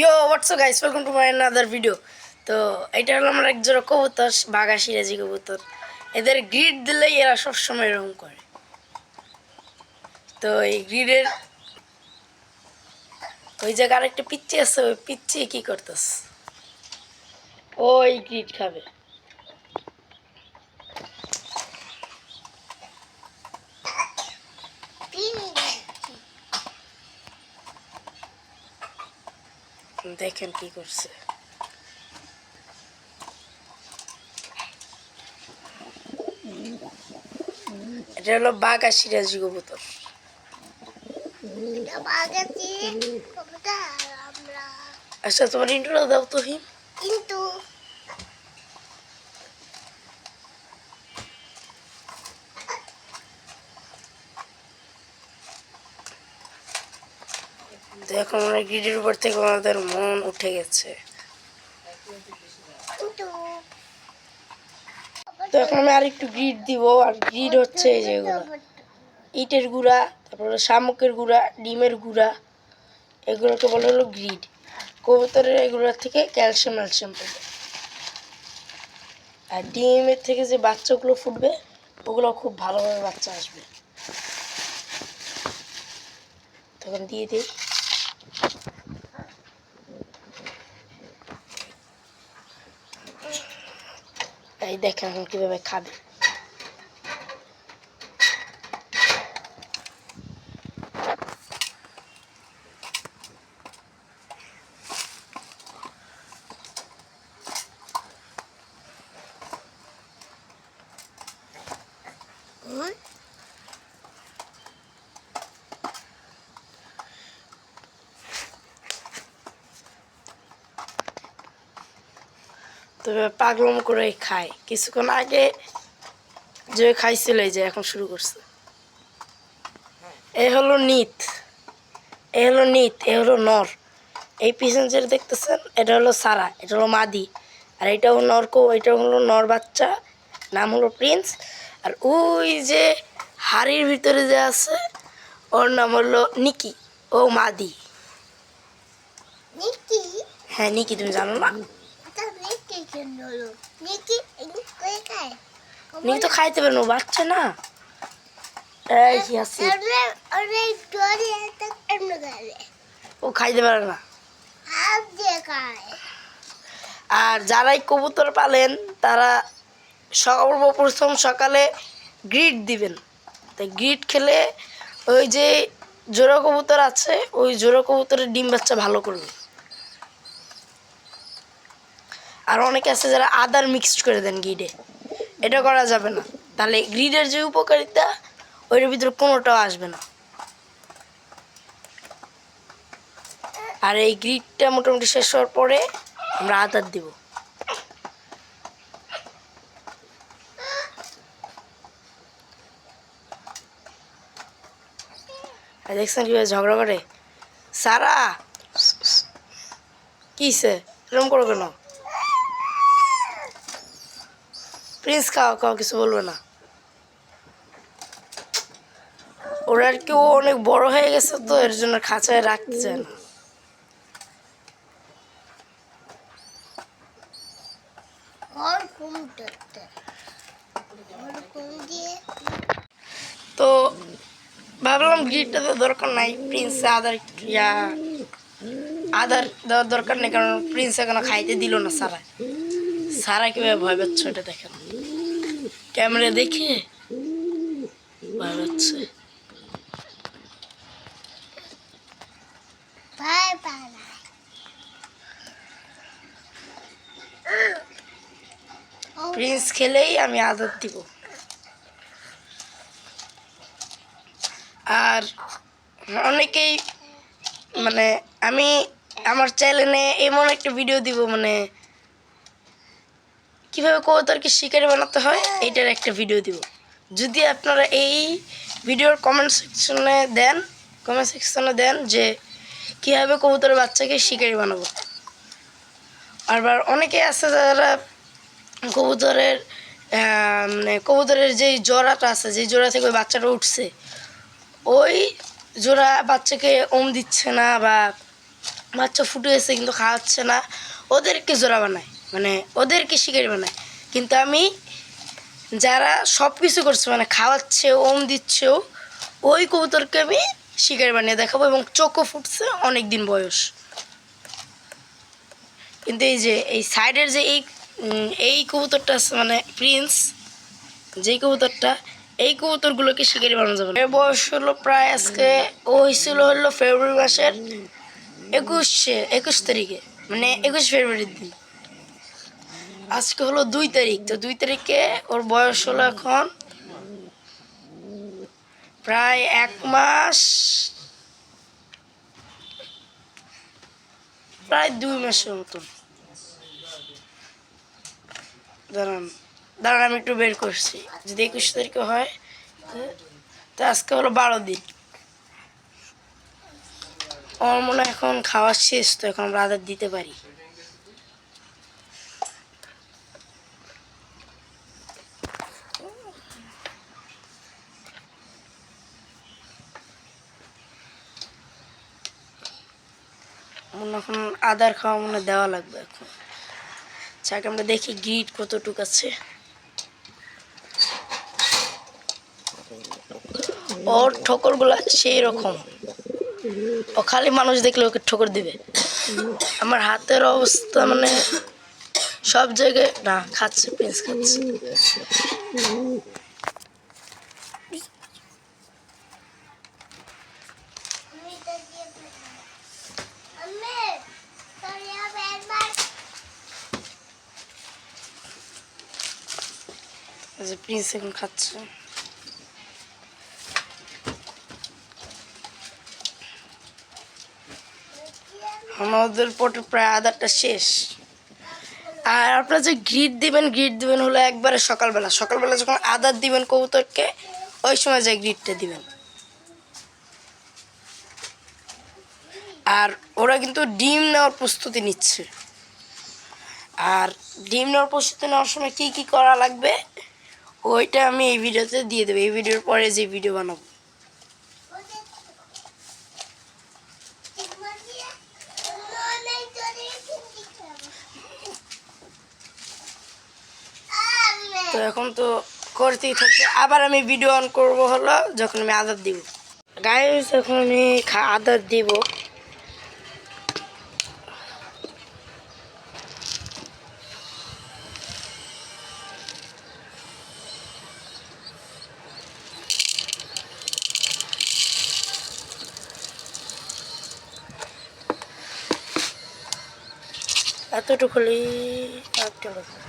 Yo WhatsApp guys welcome to my other video তো এটা হলো আমার এক জোড়া কবুতর, বাঘা সিরাজি কবুতর। এদের গ্রিড দিলেই এরা সবসময় এরকম করে। তো এই গ্রিডের ওই জায়গায় আরেকটা পিচ্ছি আছে, ওই পিচ্ছি কি করতেস ওই গ্রিড খাবে। দেখেন কি করছে। এটা হলো বাঘা সিরাজি কবুতর আচ্ছা তোমার ইন্টুটা দাও তো হিম। কিন্তু তো এখন আমরা গ্রিডের উপর থেকে আমাদের মন উঠে গেছে। তো এখন আমি আর একটু গ্রিড দিব, আর গ্রিড হচ্ছে এই যেগুলো ইটের গুঁড়া, তারপরে শামুকের গুঁড়া, ডিমের গুঁড়া, এগুলোকে বলে হলো গ্রিড কবুতরের এগুলোর থেকে ক্যালসিয়াম, ম্যালসিয়াম পাবে। আর ডিমের থেকে যে বাচ্চাগুলো ফুটবে, ওগুলো খুব ভালোভাবে বাচ্চা আসবে। তখন দিয়ে দিই। এই দেখেন এখন কীভাবে খাবে তবে পাগলম করে খায়। কিছুক্ষণ আগে যে খাইছিল এই যে এখন শুরু করছে। এ হলো নিত। এ হলো নিত এ হলো নর। এই পিছন যেটা দেখতেছেন এটা হলো সারা এটা হলো মাদি। আর এটাও নরকো এটা হলো নর বাচ্চা নাম হলো প্রিন্স। আর ওই যে হাড়ির ভিতরে যে আছে ওর নাম হলো নিকি ও মাদি। নিকি? হ্যাঁ নিকি তুমি জানো না? নিকি তো খাইতে পারে না ও বাচ্চা না। এই ও খাইতে পারে না। আর যারাই কবুতর পালেন তারা সর্বপ্রথম সকালে গ্রিড দিবেন। তাই গ্রিড খেলে ওই যে জোড়া কবুতর আছে ওই জোড়া কবুতরের ডিম বাচ্চা ভালো করবে। আর অনেকে আছে যারা আদার মিক্সড করে দেন গ্রিডে এটা করা যাবে না। তাহলে গ্রিডের যে উপকারিতা, ওইটার ভিতরে কোনোটাও আসবে না। আর এই গ্রিডটা মোটামুটি শেষ হওয়ার পরে আমরা আদার দিব। দেখছেন কীভাবে ঝগড়া করে? সারা কিসে এরকম করো কেন? প্রিন্স খাও খাও কিছু বলবে না। ওরা আর কি ও অনেক বড় হয়ে গেছে তো এর জন্য খাঁচায় রাখতে চায় না। তো ভাবলাম গ্রিডটা তো দরকার নাই প্রিন্স আদার ইয়া আদার দেওয়ার দরকার নেই কারণ প্রিন্স এখনও খাইতে দিল না সারা সারা কীভাবে ভয় পাচ্ছে ওটা দেখেন। ক্যামেরা দেখে? পাচ্ছে প্রিন্স খেলেই আমি আদর দিব। আর অনেকেই মানে আমি আমার চ্যানেলে এমন একটা ভিডিও দিব মানে কীভাবে কবুতরকে শিকারি বানাতে হয়, এটার একটা ভিডিও দিব। যদি আপনারা এই ভিডিওর কমেন্ট সেকশনে দেন কমেন্ট সেকশনে দেন যে কীভাবে কবুতরের বাচ্চাকে শিকারি বানাবো। আবার অনেকে আছে যারা কবুতরের মানে কবুতরের যেই জোড়াটা আছে যে জোড়া থেকে ওই বাচ্চাটা উঠছে, ওই জোড়া বাচ্চাকে ওম দিচ্ছে না বা বাচ্চা ফুটে গেছে কিন্তু খাওয়াচ্ছে না, ওদেরকে জোড়া বানায়। মানে ওদেরকে শিকারি বানায় কিন্তু আমি যারা সব কিছু করছে মানে খাওয়াচ্ছে, ওম দিচ্ছেও ওই কবুতরকে আমি শিকারি বানিয়ে দেখাবো এবং চোখও ফুটছে অনেক দিন বয়স। কিন্তু এই যে, এই সাইডের যে এই এই কবুতরটা আছে মানে প্রিন্স, যেই কবুতরটা, এই কবুতরগুলোকে শিকারি বানানো যাবে। এর বয়স হলো প্রায় আজকে, ও হয়েছিল হলো ফেব্রুয়ারি মাসের একুশে, একুশ তারিখে মানে একুশ ফেব্রুয়ারির দিন। আজকে হলো দুই তারিখ, তো দুই তারিখে ওর বয়স হলো এখন প্রায় এক মাস, প্রায় দুই মাসের মতন দাঁড়ান দাঁড়ান, আমি একটু বের করছি। যদি একুশ তারিখে হয়, তো আজকে হলো বারো দিন। আমার মনে হয় এখন খাওয়া শেষ, তো এখন আমরা আদার দিতে পারি। মনে এখন আদার খাওয়া মনে দেওয়া লাগবে এখন। যাকে, আমরা দেখি গিট কতটুক আছে। ওর ঠোকরগুলা সেই রকম। ও খালি মানুষ দেখলে ওকে ঠোকর দিবে। আমার হাতের অবস্থা মানে সব জায়গায় না, খাচ্ছে, প্রিন্স খাচ্ছে আমি তো দিয়ে ফেলব। আম্মি, তোর এবার একবার এই যে প্রিন্স এখন খাচ্ছে। আমাদের পটে প্রায় আদারটা শেষ। আর আপনারা যে গ্রিড দিবেন গ্রিড দিবেন হলো একবারে সকালবেলা। সকালবেলা যখন আদার দিবেন কবুতরকে, ওই সময় যে গ্রিডটা দিবেন। আর ওরা কিন্তু ডিম নেওয়ার প্রস্তুতি নিচ্ছে। আর ডিম নেওয়ার প্রস্তুতি নেওয়ার সময় কী কী করা লাগবে? ওইটা আমি এই ভিডিওতে দিয়ে দেবো, এই ভিডিওর পরে যে ভিডিও বানাবো। তো এখন তো করতেই থাকবে। আবার আমি ভিডিও অন করব হলো, যখন আমি আদার দিব। গাইস এখন আমি আদার দিব। এতটুকু হলেই একটা লাগবে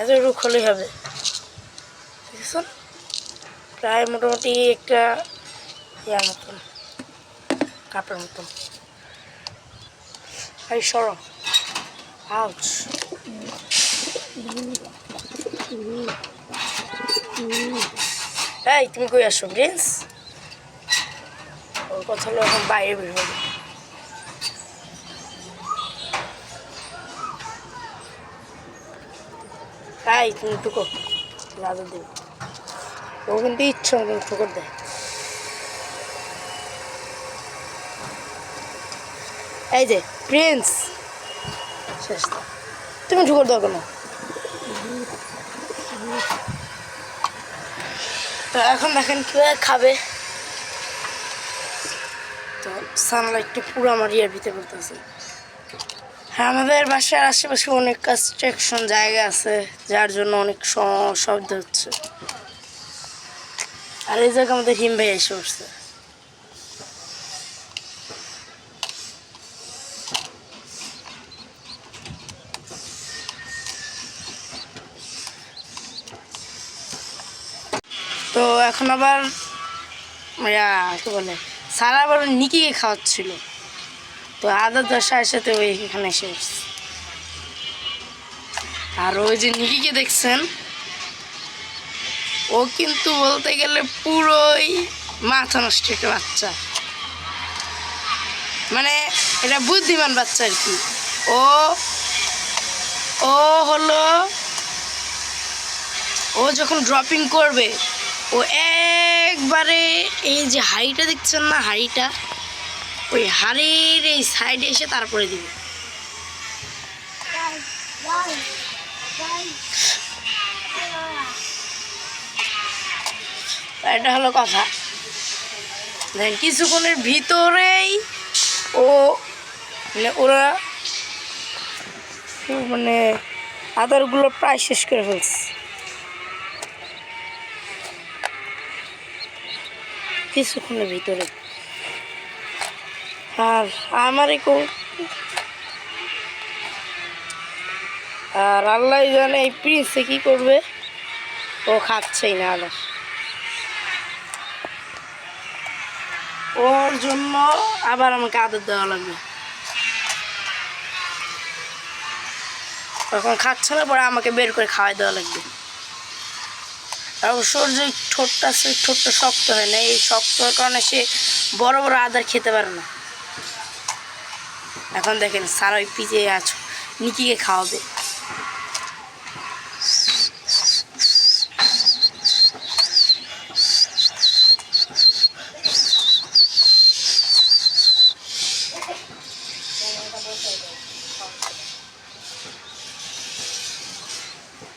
এতটুকু হলেই হবে। দেখছেন? প্রায় মোটামুটি একটা ইয়ার মতন কাপড়ের মতন। এই সর আউচ। এই, তুমি কই আসো প্রিন্স এখন বাইরে বের তাই তুমি টুকো ও কিন্তু ঠুকর দেয়। এই যে, প্রিন্স। শেষ তুমি ঠুকর দাও কেন? তো এখন দেখেন কীভাবে খাবে। সানলাইটটা পুরো আমার ভিতরে পড়তেছে। হ্যাঁ আমাদের বাসার আশেপাশে অনেক কনস্ট্রাকশন জায়গা আছে, যার জন্য অনেক শব্দ হচ্ছে। আর এই জায়গায় আমাদের হিম ভাই এসে উঠছে তো এখন আবার কি বলে? সারা আবার নিকিকে খাওয়াচ্ছিল। তো আদা দশার সাথে ওই এখানে এসে আর ওই যে নিকিকে দেখছেন, ও কিন্তু বলতে গেলে পুরোই মাথা নষ্ট একটা বাচ্চা। মানে এটা বুদ্ধিমান বাচ্চা আর কি। ও ও হলো, ও যখন ড্রপিং করবে ও একবারে এই যে হাড়িটা দেখছেন না হাড়িটা? ওই হাড়ির এই সাইডে এসে তারপরে দিবে. এটা হলো কথা। দেখেন কিছুক্ষণের ভিতরেই ও মানে ওরা মানে আদারগুলো প্রায় শেষ করে ফেলছে। কিছুক্ষণের ভিতরে। আর আমার কেউ আর আল্লাহ জানে এই প্রিন্সে কি করবে? ও খাচ্ছেই না আদার ওর জন্য আবার আমাকে আদর দেওয়া লাগবে। তখন খাচ্ছে না, পরে আমাকে বের করে খাওয়াই দেওয়া লাগবে। আর যে ঠোঁটটা আছে ঠোঁটটা শক্ত হয় না। এই শক্ত হওয়ার কারণে সে বড় বড় আদার খেতে পারে না। এখন দেখেন সারাই পিছিয়ে আছো, নিকিকে খাওয়াবে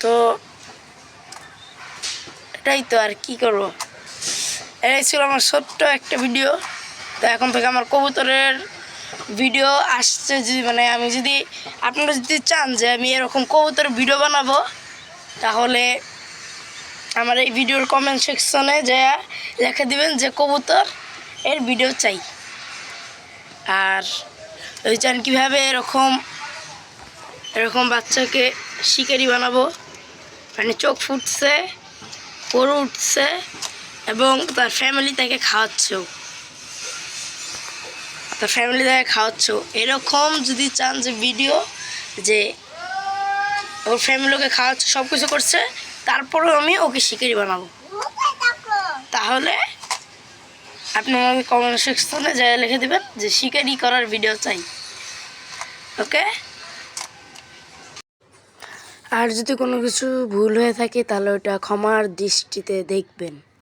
তো এটাই তো আর কি করব? এটাই ছিল আমার ছোট্ট একটা ভিডিও। তো এখন থেকে আমার কবুতরের ভিডিও আসছে যদি মানে আমি যদি আপনারা যদি চান যে আমি এরকম কবুতরের ভিডিও বানাবো, তাহলে আমার এই ভিডিওর কমেন্ট সেকশনে যা লেখা দিবেন যে কবুতর এর ভিডিও চাই। আর ওই চান কীভাবে এরকম এরকম বাচ্চাকে শিকারি বানাবো মানে চোখ ফুটছে পরে উঠছে এবং তার ফ্যামিলি তাকে খাওয়াচ্ছেও। তার ফ্যামিলি তাকে খাওয়াচ্ছেও। এরকম যদি চান যে ভিডিও যে ওর ফ্যামিলিকে খাওয়াচ্ছে সব কিছু করছে, তারপরেও আমি ওকে শিকারি বানাবো। তাহলে আপনি আমাকে কমেন্ট সেকশনে যা লিখে দেবেন যে শিকারি করার ভিডিও চাই। ওকে আর যদি কোনো কিছু ভুল হয়ে থাকে তাহলে ওটা ক্ষমার দৃষ্টিতে দেখবেন।